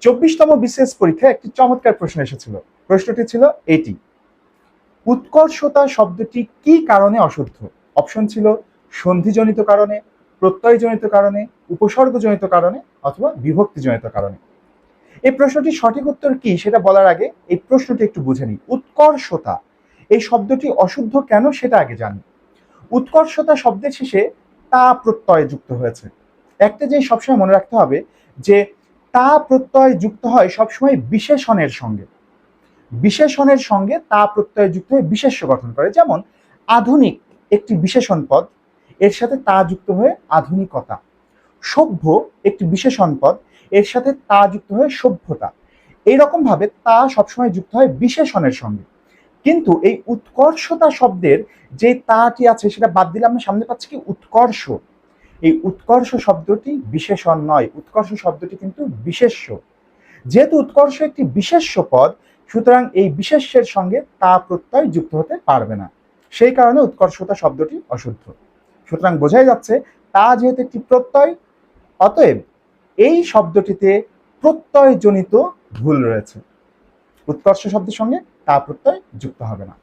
চব্বিশতম BCS পরীক্ষায় একটি চমৎকার প্রশ্ন এসেছিল। প্রশ্নটি ছিল এটি। উৎকর্ষতা শব্দটি কি কারণে অশুদ্ধ? অপশন ছিল সন্ধিজনিত কারণে, প্রত্যয়জনিত কারণে, উপসর্গজনিত কারণে অথবা বিভক্তিজনিত কারণে। এই প্রশ্নটির সঠিক উত্তর কি সেটা বলার আগে এই প্রশ্নটি একটু বুঝে নিই। উৎকর্ষতা, এই শব্দটি অশুদ্ধ কেন সেটা আগে জানি। উৎকর্ষতা শব্দের শেষে তা প্রত্যয় যুক্ত হয়েছে। একটা যে সবসময় মনে রাখতে হবে যে তা প্রত্যয় যুক্ত হয় সবসময় বিশেষণের সঙ্গে। বিশেষণের সঙ্গে তা প্রত্যয় যুক্ত হয়ে বিশেষ্য গঠন করে। যেমন, আধুনিক একটি বিশেষণ পদ, এর সাথে তা যুক্ত হয়ে আধুনিকতা। সভ্য একটি বিশেষণ পদ, এর সাথে তা যুক্ত হয়ে সভ্যতা। এইরকম ভাবে তা সবসময় যুক্ত হয় বিশেষণের সঙ্গে। কিন্তু এই উৎকর্ষতা শব্দের যে তাটি আছে, সেটা বাদ দিলে আমরা সামনে পাচ্ছি কি? উৎকর্ষ। এই উৎকর্ষ শব্দটি বিশেষণ নয়, উৎকর্ষ শব্দটি কিন্তু বিশেষ্য। যেহেতু উৎকর্ষ একটি বিশেষ্য পদ, সুতরাং এই বিশেষ্যের সঙ্গে তা প্রত্যয় যুক্ত হতে পারবে না। সেই কারণে উৎকর্ষতা শব্দটি অশুদ্ধ। সুতরাং বোঝাই যাচ্ছে, তা যেহেতু একটি প্রত্যয়, অতএব এই শব্দটিতে প্রত্যয়জনিত ভুল রয়েছে। উৎকর্ষ শব্দের সঙ্গে তা প্রত্যয় যুক্ত হবে না।